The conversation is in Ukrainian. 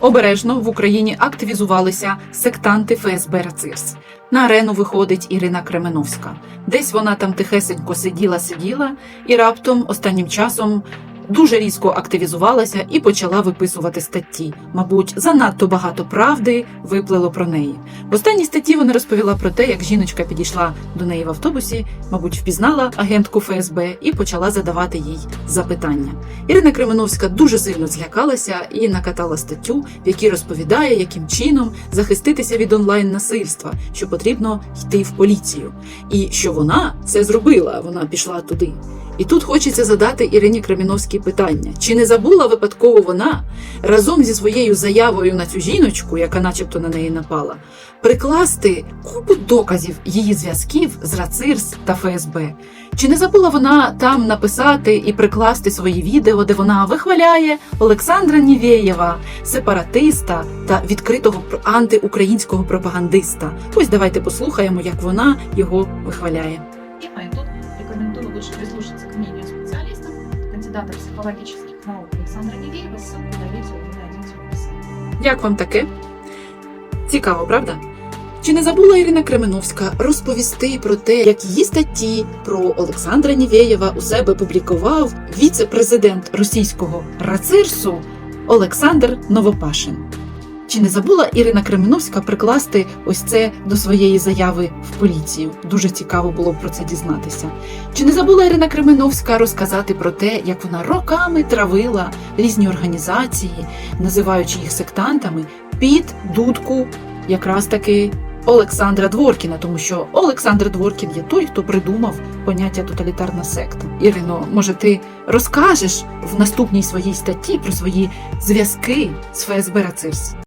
Обережно в Україні активізувалися сектанти ФСБ РАЦИРС. На арену виходить Ірина Кременовська. Десь вона там тихесенько сиділа, сиділа, і раптом останнім часом дуже різко активізувалася і почала виписувати статті. Мабуть, занадто багато правди виплило про неї. В останній статті вона розповіла про те, як жіночка підійшла до неї в автобусі, мабуть, впізнала агентку ФСБ і почала задавати їй запитання. Ірина Кременовська дуже сильно злякалася і накатала статтю, в якій розповідає, яким чином захиститися від онлайн насильства, що потрібно йти в поліцію, і що вона це зробила. Вона пішла туди. І тут хочеться задати Ірині Креміновській питання: чи не забула випадково вона разом зі своєю заявою на цю жіночку, яка начебто на неї напала, прикласти купу доказів її зв'язків з РАЦИРС та ФСБ? Чи не забула вона там написати і прикласти свої відео, де вона вихваляє Олександра Нівєєва, сепаратиста та відкритого антиукраїнського пропагандиста? Ось давайте послухаємо, як вона його вихваляє. тема, и тут рекомендую лучше прислушаться к мнению специалистов, кандидата психологических наук Александра Невеева, ссылку на видео вы найдете в описании. Як вам таке? Цікаво, правда? Чи не забула Ірина Кременовська розповісти про те, як її статті про Олександра Нівєєва у себе публікував віце-президент російського рацирсу Олександр Новопашин? Чи не забула Ірина Кременовська прикласти ось це до своєї заяви в поліцію? Дуже цікаво було б про це дізнатися. Чи не забула Ірина Кременовська розказати про те, як вона роками травила різні організації, називаючи їх сектантами, під дудку якраз таки Олександра Дворкіна, тому що Олександр Дворкін є той, хто придумав поняття тоталітарна секта. Ірино, може, ти розкажеш в наступній своїй статті про свої зв'язки з ФСБ Рацирс?